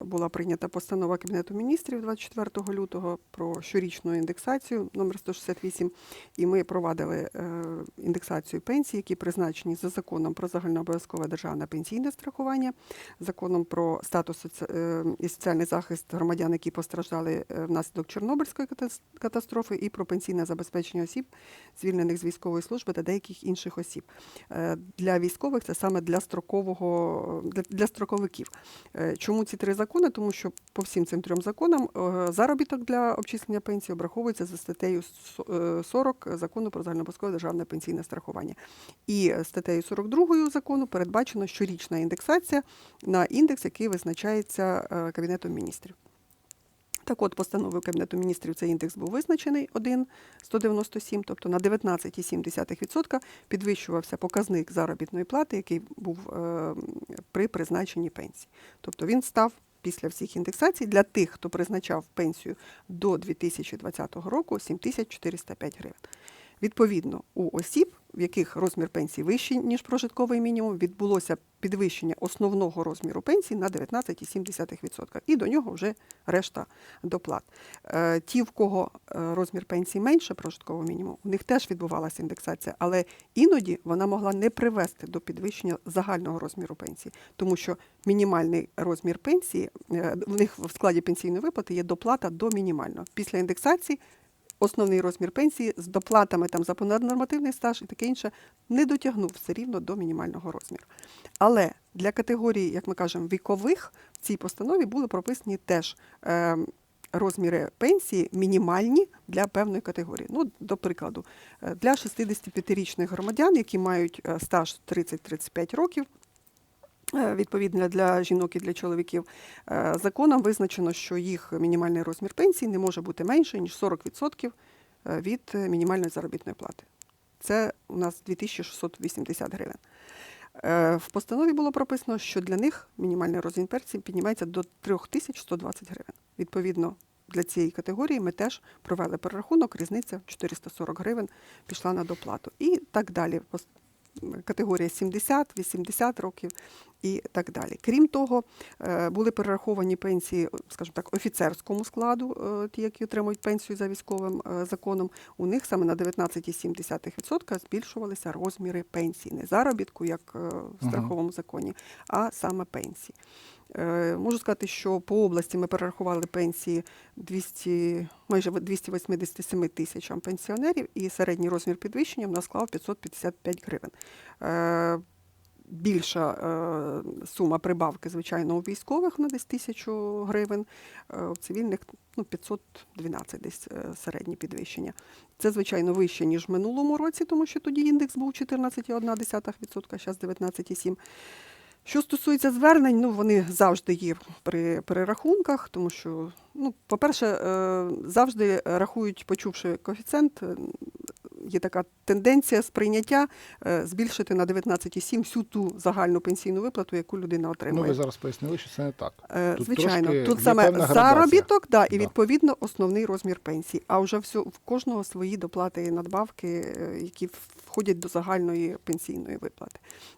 Була прийнята постанова Кабінету міністрів 24 лютого про щорічну індексацію номер 168, і ми провадили е, індексацію пенсій, які призначені за законом про загальнообов'язкове державне пенсійне страхування, законом про статус е, і соціальний захист громадян, які постраждали е, внаслідок Чорнобильської катастрофи, і про пенсійне забезпечення осіб, звільнених з військової служби та деяких інших осіб. Для військових це саме для строкового для, строковиків. Чому ці три закони? Тому що по всім цим трьом законам е, заробіток для обчислення пенсії обраховується за статтею е, 40 закону про загальнообов'язкове державне пенсійне страхування. І е, статтею 42 закону передбачено щорічна індексація на індекс, який визначається е, Кабінетом міністрів. Так от, постановою Кабінету міністрів цей індекс був визначений 1,197, тобто на 19,7% підвищувався показник заробітної плати, який був е, при призначенні пенсії. Тобто він став після всіх індексацій для тих, хто призначав пенсію до 2020 року 7405 гривень. Відповідно, у осіб, в яких розмір пенсії вищий, ніж прожитковий мінімум, відбулося підвищення основного розміру пенсії на 19,7%. І до нього вже решта доплат. Е, Ті, в кого е, розмір пенсії менше прожиткового мінімуму, у них теж відбувалася індексація, але іноді вона могла не привести до підвищення загального розміру пенсії, тому що мінімальний розмір пенсії е, в них в складі пенсійної виплати є доплата до мінімального. Після індексації основний розмір пенсії з доплатами там за понаднормативний стаж і таке інше не дотягнув все рівно до мінімального розміру. Але для категорії, як ми кажемо, вікових в цій постанові були прописані теж е, розміри пенсії мінімальні для певної категорії. Ну, до прикладу, е, для 65-річних громадян, які мають е, стаж 30-35 років. Е, Відповідно для жінок і для чоловіків е, законом визначено, що їх мінімальний розмір пенсії не може бути менше ніж 40% е, від мінімальної заробітної плати. Це у нас 2680 гривень. В постанові було прописано, що для них мінімальний розмір пенсії піднімається до 3120 гривень. Відповідно, для цієї категорії ми теж провели перерахунок, різниця 440 гривень пішла на доплату. І так далі. Категорія 70, 80 років і так далі. Крім того, е, були перераховані пенсії, скажімо так, офіцерському складу, е, ті, які отримують пенсію за військовим е, законом. У них саме на 19,7% збільшувалися розміри пенсії, не заробітку, як в страховому законі, а саме пенсії. Е, Можу сказати, що по області ми перерахували пенсії 200, майже 287 тисячам пенсіонерів, і середній розмір підвищення в нас склав 555 гривень. Е, Більша е, сума прибавки, звичайно, у військових на десь тисячу гривень, у цивільних ну, 512 десь середнє підвищення. Це, звичайно, вище, ніж в минулому році, тому що тоді індекс був 14,1%, зараз 19,7%. Що стосується звернень, ну вони завжди є при перерахунках, тому що, ну, по-перше, е, завжди рахують, почувши коефіцієнт, е, є така тенденція сприйняття е, збільшити на 19,7 всю ту загальну пенсійну виплату, яку людина Ну, отримує. ви зараз пояснили, що це не так. Тут Звичайно, тут саме заробіток, да, і Да. відповідно основний розмір пенсії. А вже все в кожного свої доплати і надбавки, які входять до загальної пенсійної виплати.